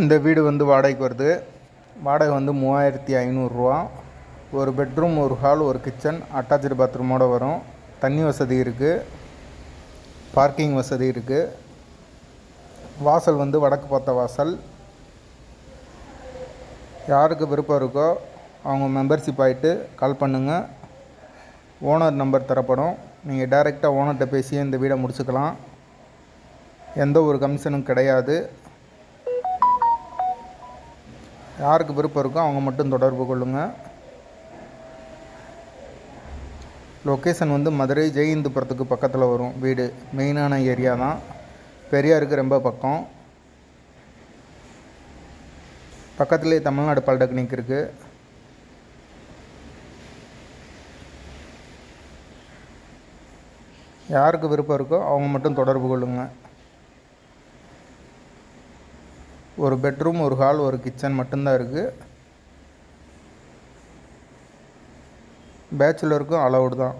இந்த வீடு வந்து வாடகைக்கு வருது. வாடகை வந்து மூவாயிரத்தி ஐநூறுரூவா ஒரு பெட்ரூம் ஒரு ஹால் ஒரு கிச்சன் அட்டாச்சு பாத்ரூமோடு வரும். தண்ணி வசதி இருக்குது பார்க்கிங் வசதி இருக்குது வாசல் வந்து வடக்கு பார்த்த வாசல். யாருக்கு விருப்பம் இருக்கோ அவங்க மெம்பர்ஷிப் ஆகிட்டு கால் பண்ணுங்கள் ஓனர் நம்பர் தரப்படும். நீங்கள் டைரெக்டாக ஓனர்கிட்ட பேசி இந்த வீடை முடிச்சுக்கலாம். எந்த ஒரு கமிஷனும் கிடையாது. யாருக்கு விருப்பம் இருக்கோ அவங்க மட்டும் தொடர்பு கொள்ளுங்கள் லொக்கேஷன் வந்து மதுரை ஜெயஹிந்துபுரத்துக்கு பக்கத்தில் வரும் வீடு. மெயினான ஏரியா தான். பெரியாருக்கு ரொம்ப பக்கம். பக்கத்துலேயே தமிழ்நாடு பாலிடெக்னிக் இருக்குது யாருக்கு விருப்பம் இருக்கோ அவங்க மட்டும் தொடர்பு கொள்ளுங்கள் ஒரு பெட்ரூம் ஒரு ஹால் ஒரு கிச்சன் மட்டும்தான் இருக்குது பேச்சுலருக்கும் அலௌடு தான்.